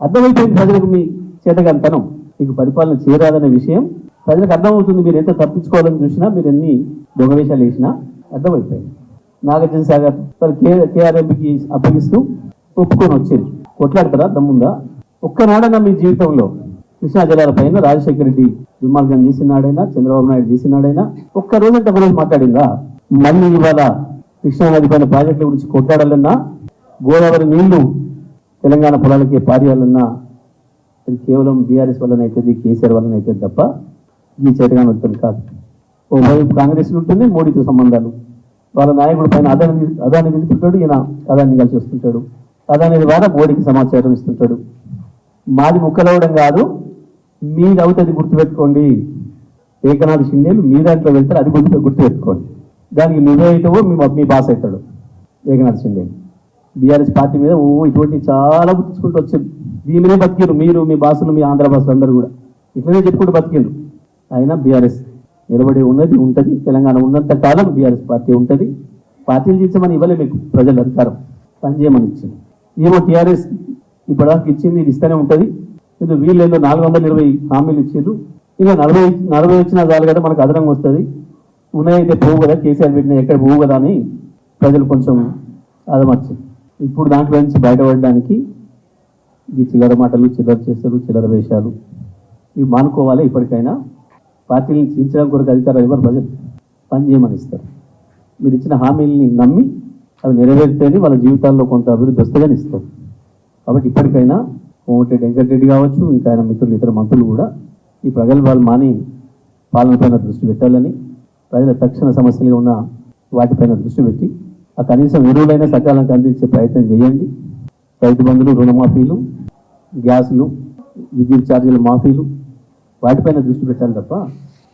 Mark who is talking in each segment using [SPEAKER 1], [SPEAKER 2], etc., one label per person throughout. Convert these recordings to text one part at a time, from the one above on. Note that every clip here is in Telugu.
[SPEAKER 1] అర్థమైపోయింది ప్రజలకు మీ చేతగంతనం మీకు పరిపాలన చేయరాదనే విషయం ప్రజలకు అర్థమవుతుంది. మీరు ఎంత తప్పించుకోవాలని చూసినా మీరు ఎన్ని దొంగవేషాలు వేసినా అర్థమైపోయింది. నాగార్జున సాగర్ కేఆర్ఎంపీకి అప్పగిస్తూ ఒప్పుకొని వచ్చింది. కొట్లాడతారా? దమ్ముందా? ఒక్కనాడైనా మీ జీవితంలో కృష్ణా జలాల పైన రాజశేఖర రెడ్డి దుర్మార్గం చేసినాడైనా చంద్రబాబు నాయుడు చేసినాడైనా ఒక్క రోజంటే ఒక మాట్లాడిందా? మళ్ళీ ఇవాళ కృష్ణా నది పైన ప్రాజెక్టుల గురించి కొట్లాడాలన్నా గోదావరి నీళ్ళు తెలంగాణ పొలాలకి పార్యాలన్నా అది కేవలం బీఆర్ఎస్ వల్లనే అవుతుంది కేసీఆర్ వల్లనే అవుతుంది తప్ప ఈ చేతగాని వస్తుంది కాదు. ఓ వైపు కాంగ్రెస్ ఉంటుంది మోడీతో సంబంధాలు. వాళ్ళ నాయకుడు పైన అదాని అదాని నిలుపుతుంటాడు ఈయన అదాన్ని కలిసి వస్తుంటాడు అదాని ద్వారా మోడీకి సమాచారం ఇస్తుంటాడు. మాది ముక్కలవడం కాదు మీది అవుతుంది గుర్తుపెట్టుకోండి. ఏకనాథ్ షిండేలు మీ దాంట్లో వెళ్తారు అది గుర్తు గుర్తుపెట్టుకోండి. దానికి నువ్వే అవుతావో మీ మీ బాస్ అవుతాడు ఏకనాథ్ షిండేలు బీఆర్ఎస్ పార్టీ మీద ఓ ఇటువంటి చాలా గుర్తించుకుంటూ వచ్చారు. దీనినే మీదే బతికిరు మీరు మీ బాసులు మీ ఆంధ్ర బాసులు అందరూ కూడా. ఇట్లనే చెప్పుకుంటూ బతికిరు అయినా బీఆర్ఎస్ నిలబడి ఉన్నది ఉంటుంది. తెలంగాణ ఉన్నంత కాలం బీఆర్ఎస్ పార్టీ ఉంటుంది. పార్టీలు చేసామని ఇవ్వలే మీకు ప్రజలు అధికారం. పనిచేయమని ఇచ్చింది. ఏమో టీఆర్ఎస్ ఇప్పటిదాకా ఇచ్చింది ఇది ఇస్తూనే ఉంటుంది. ఇది వీళ్ళు నాలుగు వందల ఇరవై హామీలు ఇచ్చారు ఇంకా నలభై నలభై వచ్చినా చాలు కదా మనకు అదనంగా వస్తుంది. ఉన్నాయైతే పోవు కదా కేసీఆర్ పెట్టిన ఎక్కడ పోవు కదా అని ప్రజలు కొంచెం అదమర్చింది ఇప్పుడు దాంట్లో నుంచి బయటపడడానికి ఈ చిల్లర మాటలు చిల్లర చేస్తారు చిల్లర వేషాలు ఇవి మానుకోవాలి ఇప్పటికైనా. పార్టీలను చీల్చడం కొరకు అధికారులు ఎవరు ప్రజలు పని చేయమని ఇస్తారు. మీరు ఇచ్చిన హామీల్ని నమ్మి అవి నెరవేరితేనే వాళ్ళ జీవితాల్లో కొంత అభివృద్ధి వస్తుందని ఇస్తారు. కాబట్టి ఇప్పటికైనా కోమటిరెడ్డి వెంకటరెడ్డి కావచ్చు ఇంకా ఆయన మిత్రులు ఇతర మంత్రులు కూడా ఈ ప్రగల్భాలు మాని పాలనపైన దృష్టి పెట్టాలని ప్రజల తక్షణ సమస్యలుగా ఉన్న వాటిపైన దృష్టి పెట్టి ఆ కనీసం ఎరువులైనా సకాలంకి అందించే ప్రయత్నం చేయండి. రైతు బంధులు రుణమాఫీలు గ్యాసులు విద్యుత్ ఛార్జీల మాఫీలు వాటిపైన దృష్టి పెట్టాలి తప్ప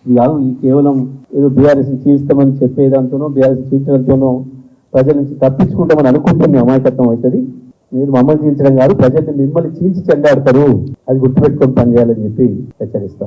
[SPEAKER 1] ఇది కాదు ఈ కేవలం ఏదో బీఆర్ఎస్ చీల్స్తామని చెప్పేదాంతోనో బీఆర్ఎస్ చీల్చడంతోనో ప్రజల నుంచి తప్పించుకుంటామని అనుకుంటే మీ అమాయకత్వం అవుతుంది. మీరు మమ్మల్ని చీల్చడం కాదు ప్రజల్ని మిమ్మల్ని చీల్చి చెండాడతారు. అది గుర్తుపెట్టుకొని పనిచేయాలని చెప్పి హెచ్చరిస్తా